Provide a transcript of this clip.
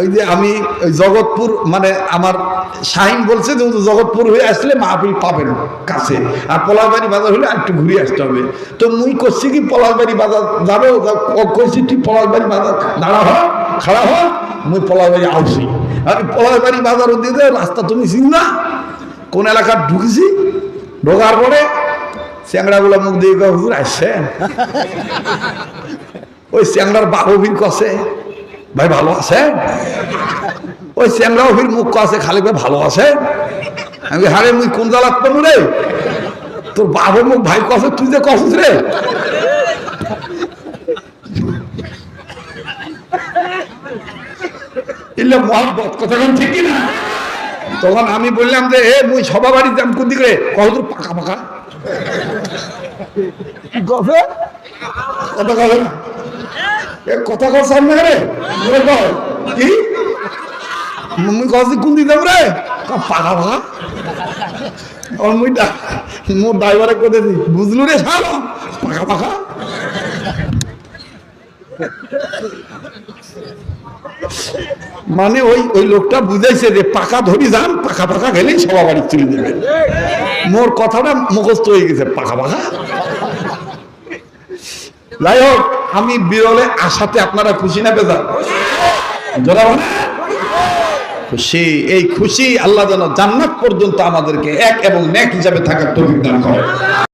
ওই যে আমি ওই জগৎপুর মানে আমার শাহিন বলছে যে জগৎপুর হয়ে আসলে মাহফিল পাবেন কাছে। আর পলাশবাড়ি বাজার হলে একটু ঘুরে আসতে হবে। তো মুই করছি কি পলাশবাড়ি বাজার যাবে? করছি তুই পলাশবাড়ি বাজার। দাঁড়া হ খাড়া হ মুই পলাশবাড়ি আউছি আমি পলাশবাড়ি বাজার দিয়ে রাস্তা তুমি চিন না। কোন এলাকার ঢুকেছি ঢোকার পরে চ্যাংড়াগুলো মুখ দিয়ে হুজুর আসছে ওই চ্যাংড়ার বাহুবির কষে। ভাই ভালো আছে? ওই চ্যাংড়া অভির মুখ আছে খালি ভাই ভালো আছে? আমি হারে মুই কোন জালাত পাবো রে? তোর বাবু মুখ ভাই কষে তুই যে কষিস রে? ইল্লে মহাব্বত কথা কোন ঠিক না তখন আমি বললাম যে এ মুই সবা বাড়ি যাম কোন দিকে কতদূর পাকা পাকা? কথা এ কথা কর সামনে রে। কি? মুই কছি কোন দিকে যাম রে? পাকা পাকা আর মুই মোর ড্রাইভারে দিছি বুঝলু রে সারা পাকা মানে ওই ওই লোকটা বুঝাইছে যে পাকা ধরি যান, পাকা পাকা গেলেই সবা বাড়ি চলে দেবে মোর কথাটা মুখস্থ হয়ে গেছে, পাকা পাকা। যাই হোক আমি বিরলে আসাতে আপনারা খুশি না জোরা খুশি, এই খুশি আল্লাহ যেন জান্নাত পর্যন্ত আমাদেরকে এক এবং ন্যাক হিসাবে থাকার তৌফিক করে।